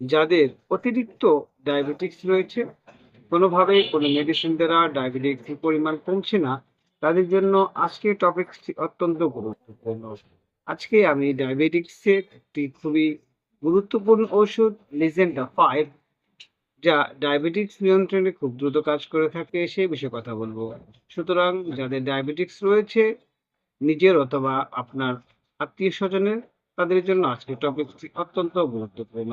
যাদের অতিরিক্ত ডায়াবেটিক্স রয়েছে কোনোভাবে কোনো মেডিসিন দ্বারা ডায়াবেটিক্সের পরিমাণ কমছে না। তাদের জন্য আজকের টপিকটি অত্যন্ত গুরুত্বপূর্ণ। আজকে আমি ডায়াবেটিক্সের একটি খুবই গুরুত্বপূর্ণ ওষুধ লিজেন্ডা ফাইভ যা ডায়াবেটিক্স নিয়ন্ত্রণে খুব দ্রুত কাজ করে থাকে, সে বিষয়ে কথা বলব। সুতরাং যাদের ডায়াবেটিক্স রয়েছে, নিজের অথবা আপনার আত্মীয় স্বজনের তাদের জন্য আজকের টপিকটি অত্যন্ত গুরুত্বপূর্ণ।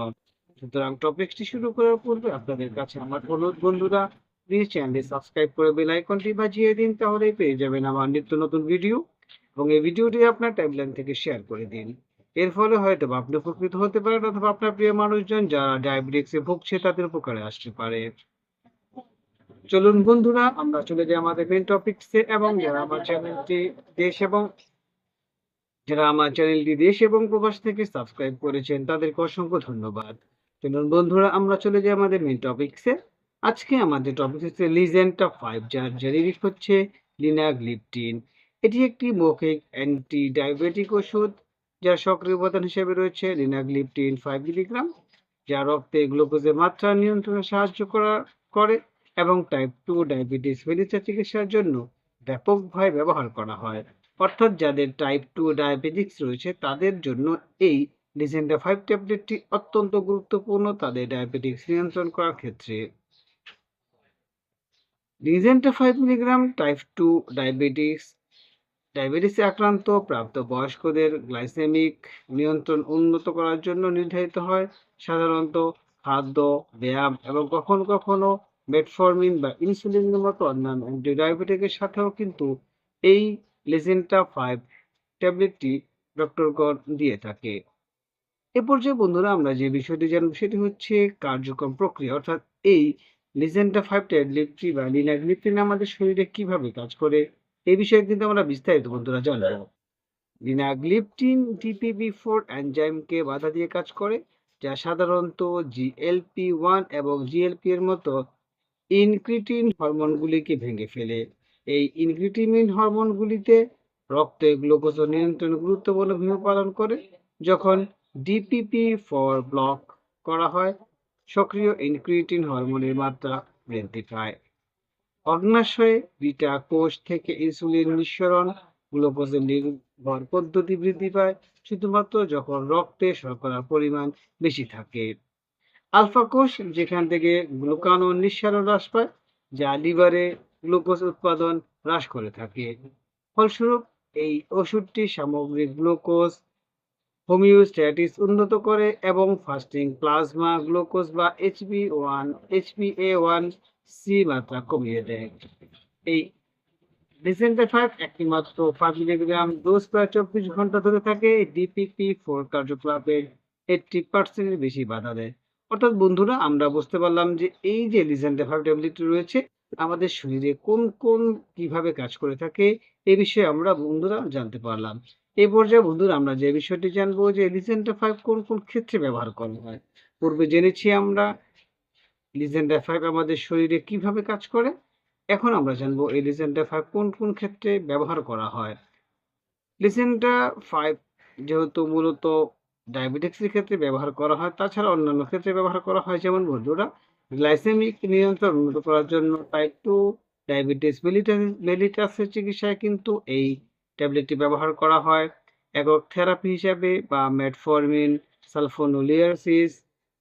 সুতরাং টপিকটি শুরু করার পূর্বে আপনাদের কাছে আমার অনুরোধ, বন্ধুরা প্লিজ চ্যানেলটি সাবস্ক্রাইব করে বেল আইকনটি বাজিয়ে দিন, তাহলেই পেয়ে যাবেন আমার নিত্য নতুন ভিডিও এবং এই ভিডিওটি আপনার টাইমলাইন থেকে শেয়ার করে দিন। এর ফলে হয়তো আপনি উপকৃত হতে পারেন অথবা আপনার প্রিয় মানুষজন যারা ডায়াবেটিক্সে ভুগছে তাদের উপকারে আসতে পারে। চলুন, বন্ধুরা, আমরা চলে যাই আমাদের মেন টপিকসে এবং যারা আমার চ্যানেলটি দেশ এবং যারা আমার চ্যানেলটি দেশ এবং প্রবাস থেকে সাবস্ক্রাইব করেছেন, তাদেরকে অসংখ্য ধন্যবাদ। চলুন বন্ধুরা, আমরা চলে যাই আমাদের মেন টপিকসে আজকে আমাদের টপিক হচ্ছে লিজেন্টা ফাইভ যার জেনেরিক হচ্ছে লিনাগ্লিপটিন এটি একটি মৌখিক অ্যান্টি ডায়াবেটিক ওষুধ, যার সক্রিয় উপাদান হিসেবে রয়েছে লিনাগ্লিপটিন ফাইভ মিলিগ্রাম যা রক্তে গ্লুকোজের মাত্রা নিয়ন্ত্রণে সাহায্য করা, করে এবং টাইপ টু ডায়াবেটিস মেলিসা চিকিৎসার জন্য ব্যাপকভাবে ব্যবহার করা হয়। অর্থাৎ যাদের টাইপ টু ডায়াবেটিক্স রয়েছে, তাদের জন্য এই লিজেন্ডা ফাইভ ট্যাবলেটটি অত্যন্ত গুরুত্বপূর্ণ, তাদের ডায়াবেটিক্স নিয়ন্ত্রণ করার ক্ষেত্রে। লিজেন্ডা five milligram type two diabetes ডায়াবেটিসে আক্রান্ত, প্রাপ্ত বয়স্কদের গ্লাইসেমিক নিয়ন্ত্রণ উন্নত করার জন্য নির্ধারিত হয়। সাধারণত খাদ্য, ব্যায়াম এবং কখনো কখনো মেটফরমিন বা ইনসুলিনের মতো অন্যান্য অ্যান্টিডায়াবেটিকের সাথেও কিন্তু এই লেজেন্টা ফাইভ ট্যাবলেটটি ডক্টরগণ দিয়ে থাকে। এ পর্যায়ে বন্ধুরা আমরা যে বিষয়টি জানব সেটি হচ্ছে কার্যক্রম প্রক্রিয়া, অর্থাৎ এই লিজেন্টা ফাইভ ট্যাবলেটটি বা লিনাগ্লিপটিন আমাদের শরীরে কীভাবে কাজ করে এই বিষয়ে কিন্তু আমরা বিস্তারিত বন্ধুরা জানব। লিনাগ্লিপটিন ডিপিবি ফোর এনজাইমকে বাধা দিয়ে কাজ করে, যা সাধারণত জিএলপি ওয়ান এবং জিএলপি এর মতো ইনক্রিটিন হরমোনগুলিকে ভেঙে ফেলে। এই ইনক্রিটিমিন হরমোনগুলিতে রক্তে গ্লুকোজ নিয়ন্ত্রণে গুরুত্বপূর্ণ ভূমিকা পালন করে, যখন ডিপিপি ফর ব্লক করা হয়। সক্রিয় ইনক্রিটিন হরমোনের মাত্রা বৃদ্ধি পায়। অগ্নাশয়ে বিটা কোষ থেকে ইনসুলিন নিঃসরণ গ্লুকোজের নির্ভর পদ্ধতি বৃদ্ধি পায়, শুধুমাত্র যখন রক্তে শর্করার পরিমাণ বেশি থাকে। আলফা কোষ যেখান থেকে গ্লুকানোর নিঃসরণ হ্রাস পায়, যা লিভারে গ্লুকোজ উৎপাদন হ্রাস করে থাকে। ফলস্বরূপ, এই ওষুধটি সামগ্রিক গ্লুকোজ হোমিওস্ট্যাটিস উন্নত করে এবং ফাস্টিং প্লাজমা, গ্লুকোজ বা HB one HBA one C মাত্রা কমিয়ে দেয়। এই ফাইভ মিলিগ্রাম প্রায় চব্বিশ ঘণ্টা ধরে থাকে। ডিপিপি ফোর কার্যকলাপের এইটটি পার্সেন্টের বেশি বাধা দেয়। অর্থাৎ বন্ধুরা, আমরা বুঝতে পারলাম যে এই যে লিজেন্ডা ফাইভ ট্যাবলেটটি রয়েছে, আমাদের শরীরে কোন কোন কীভাবে কাজ করে থাকে, এ বিষয়ে আমরা বন্ধুরা জানতে পারলাম। এই পর্যায়ে বন্ধুরা আমরা যে বিষয়টি জানব যে লিজেন্ডা ফাইভ কোন কোন ক্ষেত্রে ব্যবহার করা হয়। পূর্বে জেনেছি আমরা লিজেন্ডা ফাইভ আমাদের শরীরে কীভাবে কাজ করে। এখন আমরা জানব এই লিজেন্ডা ফাইভ কোন কোন ক্ষেত্রে ব্যবহার করা হয়। লিজেন্ডা ফাইভ যেহেতু মূলত ডায়াবেটিক্সের ক্ষেত্রে ব্যবহার করা হয়, তাছাড়া অন্যান্য ক্ষেত্রে ব্যবহার করা হয়। যেমন বন্ধুরা গ্লাইসেমিক নিয়ন্ত্রণ উন্নত করার জন্য টাইপ টু ডায়াবেটিস মেলিটাসের চিকিৎসায় কিন্তু এই ট্যাবলেটটি ব্যবহার করা হয়। একক থেরাপি হিসাবে বা মেটফরমিন, সালফোনোলিয়ারসিস,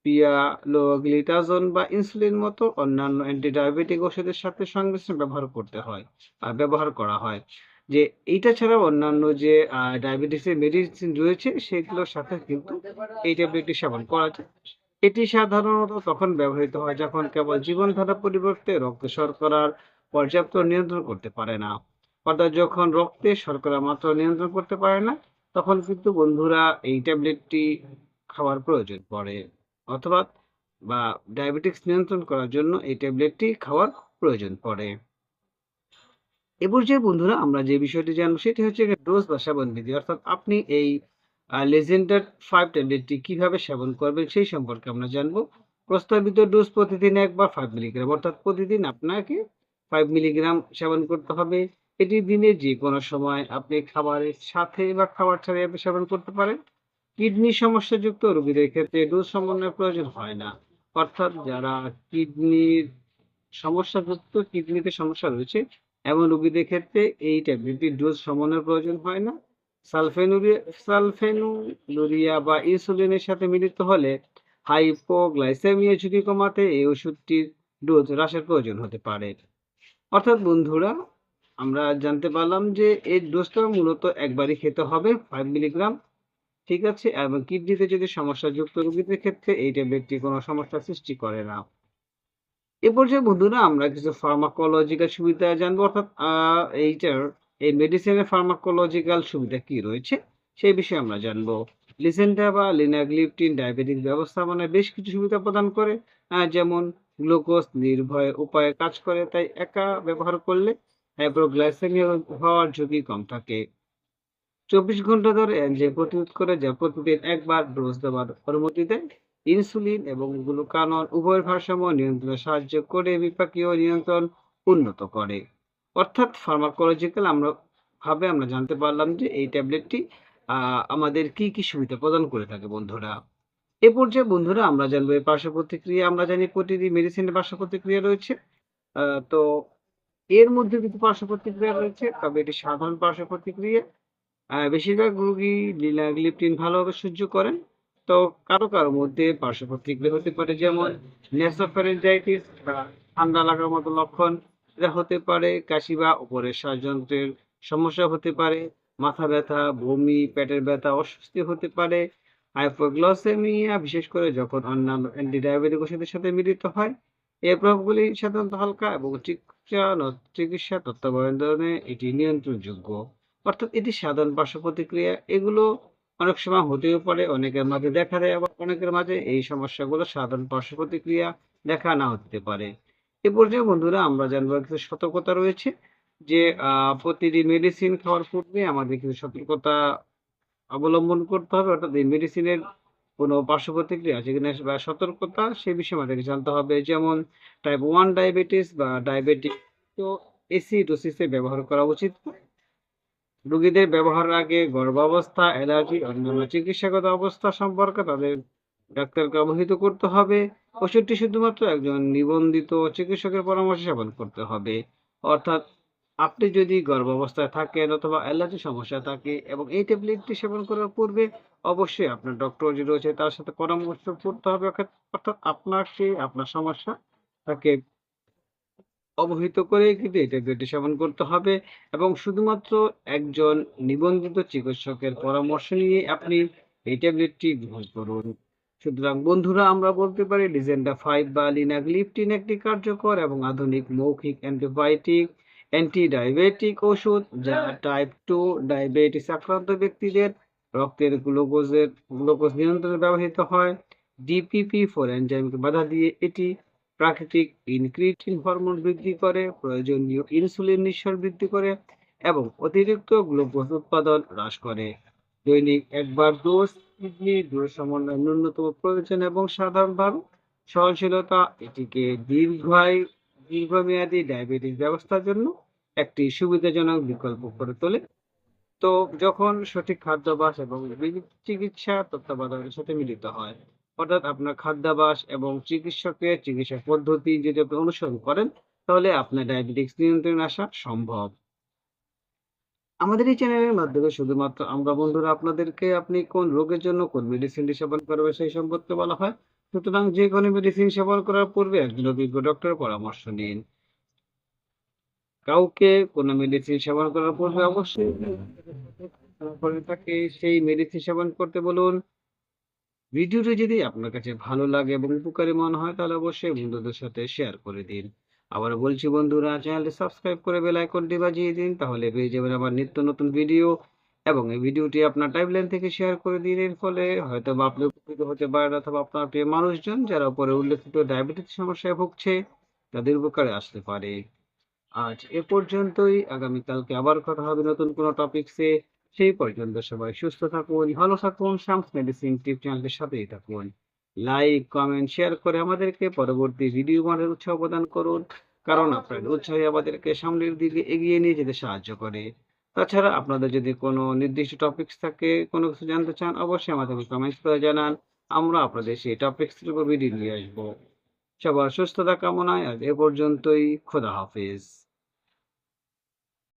পিয়ালোগ্লিটাজোন বা ইনসুলিন মতো অন্যান্য অ্যান্টিডায়াবেটিক ওষুধের সাথে সংমিশ্রণ ব্যবহার করতে হয় আর ব্যবহার করা হয়। যে এইটা ছাড়া অন্যান্য যে ডায়াবেটিসের মেডিসিন রয়েছে, সেগুলোর সাথে কিন্তু এই ট্যাবলেটটি সেবন করা যায়। এটি সাধারণত তখন ব্যবহৃত হয় যখন কেবল জীবনধারা পরিবর্তে রক্ত শর্করার পর্যাপ্ত নিয়ন্ত্রণ করতে পারে না। অর্থাৎ যখন রক্তে শর্করা মাত্রা নিয়ন্ত্রণ করতে পারে না, তখন কিন্তু বন্ধুরা এই ট্যাবলেটটি খাওয়ার প্রয়োজন পড়ে। অথবা বা ডায়াবেটিক্স নিয়ন্ত্রণ করার জন্য এই ট্যাবলেটটি খাওয়ার প্রয়োজন পড়ে। এ পর্যায়ে বন্ধুরা আমরা যে বিষয়টি জানব সেটি হচ্ছে ডোজ বা সেবন বিধি। অর্থাৎ আপনি এই লেজেন্ডার ফাইভ ট্যাবলেটটি কীভাবে সেবন করবেন সেই সম্পর্কে আমরা জানব। প্রস্তাবিত ডোজ প্রতিদিন একবার ফাইভ মিলিগ্রাম অর্থাৎ প্রতিদিন আপনাকে ফাইভ মিলিগ্রাম সেবন করতে হবে। এটি দিনে যে কোনো সময় আপনি খাবারের সাথে বা খাবার ছাড়াই আপনি সেবন করতে পারেন। কিডনি সমস্যাযুক্ত রোগীদের ক্ষেত্রে ডোজ সমন্বয়ের প্রয়োজন হয় না। অর্থাৎ যারা কিডনির সমস্যাযুক্ত, কিডনিতে সমস্যা রয়েছে, এমন রোগীদের ক্ষেত্রে এই ট্যাবলেটটির ডোজ সমন্বয়ের প্রয়োজন হয় না। সালফেনুরিয়া সালফেনুলুরিয়া বা ইনসুলিনের সাথে মিলিত হলে হাইপোগ্লাইসেমিয়া ঝুঁকি কমাতে এই ওষুধটির ডোজ হ্রাসের প্রয়োজন হতে পারে। অর্থাৎ বন্ধুরা আমরা জানতে পারলাম যে এর ডোজটা মূলত একবারই খেতে হবে ফাইভ মিলিগ্রাম ঠিক আছে? এবং কিডনিতে যদি সমস্যাযুক্ত রোগীদের ক্ষেত্রে এই ট্যাবলেটটি কোনো সমস্যা সৃষ্টি করে না। এ পর্যায়ে বন্ধুরা আমরা কিছু ফার্মাকোলজিক্যাল সুবিধা জানব, অর্থাৎ এইটার, এই মেডিসিনের ফার্মাকোলজিক্যাল সুবিধা কি রয়েছে সেই বিষয়ে আমরা জানব। লিসেন্টা বা লিনাগ্লিপটিন ডায়াবেটিস ব্যবস্থাপনায় বেশ কিছু সুবিধা প্রদান করে যেমন গ্লুকোজ নির্ভয় উপায়ে কাজ করে, তাই একা ব্যবহার করলে হাইপোগ্লাইসেমিয়া হওয়ার ঝুঁকি কম থাকে। চব্বিশ ঘণ্টা ধরে এনজাইম প্রতিরোধ করে যা প্রতিদিন একবার ডোজ দেওয়ার অনুমতি দেয়। ইনসুলিন এবং গ্লুকানন উভয়ের ভারসাম্য নিয়ন্ত্রণে সাহায্য করে বিপাকীয় নিয়ন্ত্রণ উন্নত করে। অর্থাৎ ফার্মাকোলজিক্যাল আমরা ভাবে আমরা জানতে পারলাম যে এই ট্যাবলেটটি আমাদের কি কি সুবিধা প্রদান করে থাকে বন্ধুরা। এ পর্যায়ে বন্ধুরা আমরা জানব এর পার্শ্ব প্রতিক্রিয়া, আমরা জানি প্রতিটি মেডিসিনের পার্শ্ব প্রতিক্রিয়া রয়েছে। তো এর মধ্যে কিছু পার্শ্ব প্রতিক্রিয়া রয়েছে, তবে এটি সাধারণ পার্শ্ব প্রতিক্রিয়া। বেশিরভাগ রোগী লিনাগ্লিপটিন ভালোভাবে সহ্য করেন। তো কারও কারও মধ্যে পার্শ্ব প্রতিক্রিয়া হতে পারে, যেমন নেসোফারেঞ্জাইটিস বা ঠান্ডা লাগার মতো লক্ষণ এটা হতে পারে, কাশি বা উপরের শ্বাসযন্ত্রের সমস্যা হতে পারে, মাথা ব্যথা, বমি, পেটের ব্যথা, অস্বস্তি হতে পারে হাইপোগ্লাইসেমিয়া বিশেষ করে যখন অন্যান্য অ্যান্টিডায়াবেটিক ওষুধের সাথে মিলিত হয়। এই প্রভাবগুলি সাধারণত হালকা এবং চিকিৎসা চিকিৎসা তত্ত্বাবধানে এটি নিয়ন্ত্রণযোগ্য। অর্থাৎ এটি সাধারণ পার্শ্ব প্রতিক্রিয়া এগুলো অনেক সময় হতেও পারে, অনেকের মাঝে দেখা দেয়, আবার অনেকের মাঝে এই সমস্যাগুলো সাধারণ পার্শ্ব প্রতিক্রিয়া দেখা না হতে পারে। এ পর্যায়ে, বন্ধুরা, আমরা জানব কিছু সতর্কতা রয়েছে, যে প্রতিটি মেডিসিন খাওয়ার পূর্বে আমাদের কিছু সতর্কতা অবলম্বন করতে হবে। অর্থাৎ এই মেডিসিনের কোনো পার্শ্ব প্রতিক্রিয়া আছে কিনা বা সতর্কতা সে বিষয়ে আমাদেরকে জানতে হবে। যেমন টাইপ ওয়ান ডায়াবেটিস বা ডায়াবেটিক তো এসি ডোসিসে ব্যবহার করা উচিত। রোগীদের ব্যবহারের আগে গর্ভাবস্থা, অ্যালার্জি, অন্যান্য চিকিৎসাগত অবস্থা সম্পর্কে তাদের ডাক্তারকে অবহিত করতে হবে। ওষুধটি শুধুমাত্র একজন নিবন্ধিত চিকিৎসকের পরামর্শ সেবন করতে হবে। অর্থাৎ আপনি যদি গর্ভাবস্থায় থাকেন অথবা অ্যালার্জি সমস্যা থাকে এবং এই ট্যাবলেটটি সেবন করার পূর্বে অবশ্যই আপনার ডক্টর যে রয়েছে তার সাথে পরামর্শ করতে হবে। অর্থাৎ আপনাকে আপনার সমস্যা তাকে অবহিত করে কিন্তু এই ট্যাবলেটটি সেবন করতে হবে এবং শুধুমাত্র একজন নিবন্ধিত চিকিৎসকের পরামর্শ নিয়ে আপনি এই ট্যাবলেটটি গ্রহণ করুন। সুতরাং বন্ধুরা, আমরা বলতে পারি লিজেন্ডা ফাইভ বা লিনাগ্লিপটিন একটি কার্যকর এবং আধুনিক মৌখিক অ্যান্টিবায়োটিক। অ্যান্টি ডায়াবেটিক ওষুধ যা টাইপ টু ডায়াবেটিস আক্রান্ত ব্যক্তিদের রক্তের গ্লুকোজের গ্লুকোজ নিয়ন্ত্রণে ব্যবহৃত হয়। ডিপিপি ফোর এনজাইমকে বাধা দিয়ে এটি প্রাকৃতিক ইনক্রিটিন হরমোন বৃদ্ধি করে প্রয়োজনীয় ইনসুলিন নিঃসরণ বৃদ্ধি করে এবং অতিরিক্ত গ্লুকোজ উৎপাদন হ্রাস করে। দৈনিক একবার ডোজ কিডনি ডোজ সমন্বয় ন্যূনতম প্রয়োজন এবং সাধারণভাবে সহনশীলতা এটিকে দীর্ঘায়ু দীর্ঘমেয়াদী ডায়াবেটিস ব্যবস্থার জন্য একটি সুবিধাজনক বিকল্প করে তোলে। তো যখন সঠিক খাদ্যাভ্যাস এবং চিকিৎসা তত্ত্বাবধানের সাথে মিলিত হয়, অর্থাৎ আপনার খাদ্যাভ্যাস এবং চিকিৎসকের চিকিৎসা পদ্ধতি যদি আপনি অনুসরণ করেন, তাহলে আপনার ডায়াবেটিক্স নিয়ন্ত্রণে আসা সম্ভব। আমাদের এই চ্যানেলের মাধ্যমে শুধুমাত্র আমরা বন্ধুরা আপনাদেরকে আপনি কোন রোগের জন্য কোন মেডিসিনটি সেবন করবে সেই সম্পর্কে বলা হয় সুতরাং যে কোনো মেডিসিন সেবন করার পূর্বে একজন অভিজ্ঞ ডক্টরের পরামর্শ নিন। কাউকে কোনো মেডিসিন সেবন করার পূর্বে অবশ্যই করে তাকে সেই মেডিসিন সেবন করতে বলুন। ভিডিওটি যদি আপনার কাছে ভালো লাগে এবং উপকারী মনে হয়, তাহলে অবশ্যই বন্ধুদের সাথে শেয়ার করে দিন। আবার বলছি বন্ধুরা চ্যানেলটি সাবস্ক্রাইব করে বেল আইকনটি বাজিয়ে দিন, তাহলে পেয়ে যাবেন আমার নিত্য নতুন ভিডিও এবং এই ভিডিওটি আপনার টাইমলাইন থেকে শেয়ার করে এর ফলে হয়তো বা আপনি উপকৃত হতে পারেন অথবা আপনার প্রিয় মানুষজন যারা উপরে উল্লেখিত ডায়াবেটিস সমস্যায় ভুগছে, তাদের উপকারে আসতে পারে। আজ এ পর্যন্তই। আগামীকালকে আবার কথা হবে নতুন কোনো টপিকসে সেই পর্যন্ত সবাই সুস্থ থাকুন, ভালো থাকুন শামস মেডিসিন টিপ চ্যানেলের সাথেই থাকুন। লাইক কমেন্ট শেয়ার করে আমাদেরকে পরবর্তী ভিডিও বানানোর উৎসাহ প্রদান করুন। কারণ আপনার উৎসাহই আমাদেরকে সামনের দিকে এগিয়ে নিয়ে যেতে সাহায্য করে। তাছাড়া আপনাদের যদি কোনো নির্দিষ্ট টপিকস থাকে, কোনো কিছু জানতে চান, অবশ্যই আমাদেরকে কমেন্টস করে জানান। আমরা আপনাদের সেই টপিক্সের উপর ভিডিও নিয়ে আসব। সবার সুস্থতা কামনায় আজ এ পর্যন্তই। খোদা হাফেজ।